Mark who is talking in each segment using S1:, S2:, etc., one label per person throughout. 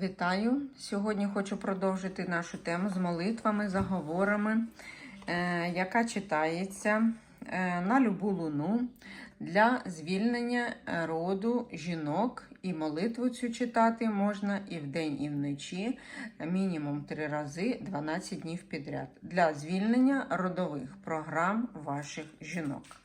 S1: Вітаю! Сьогодні хочу продовжити нашу тему з молитвами, заговорами, е, яка читається е, на любу луну для звільнення роду жінок. І молитву цю читати можна і вдень, і вночі, мінімум три рази 12 днів підряд для звільнення родових програм ваших жінок.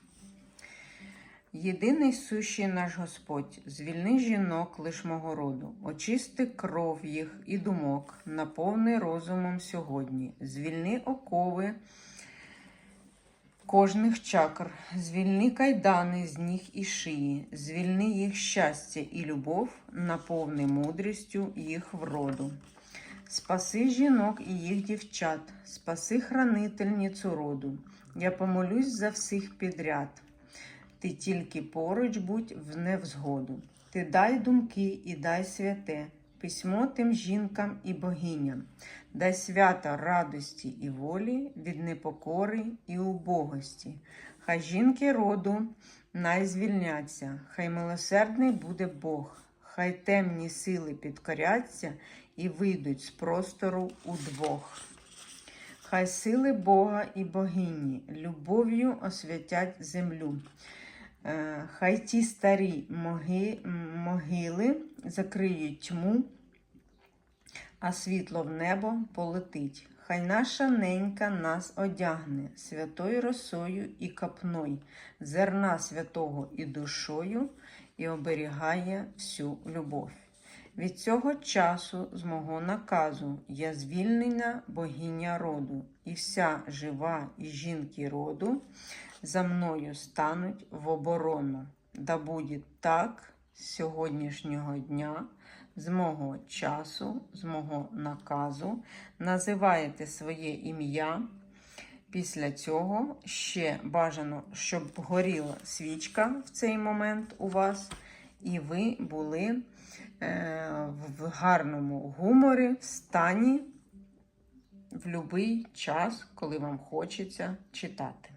S1: Єдиний сущий наш Господь, звільни жінок лиш мого роду, очисти кров їх і думок, наповни розумом сьогодні, звільни окови кожних чакр, звільни кайдани з ніг і шиї, звільни їх щастя і любов, наповни мудрістю їх вроду. Спаси жінок і їх дівчат, спаси хранительницю роду. Я помолюсь за всіх підряд. Ти тільки поруч будь в невзгоду. Ти дай думки і дай святе, письмо тим жінкам і богиням, дай свято радості і волі від непокори і убогості. Хай жінки роду най звільняться, хай милосердний буде Бог, хай темні сили підкоряться і вийдуть з простору удвох. Хай сили Бога і богині любов'ю освятять землю. Е, Хай ті старі моги, могили закриють тьму, а світло в небо полетить. Хай наша ненька нас одягне святою росою і капною, зерна святого і душою, і оберігає всю любов. Від цього часу, з мого наказу, я звільнена богиня роду, і вся жива і жінки роду за мною стануть в оборону. Да буде так з сьогоднішнього дня, з мого часу, з мого наказу, називаєте своє ім'я. Після цього ще бажано, щоб горіла свічка в цей момент у вас, і ви були е, в гарному гуморі, в стані в будь-який час, коли вам хочеться читати.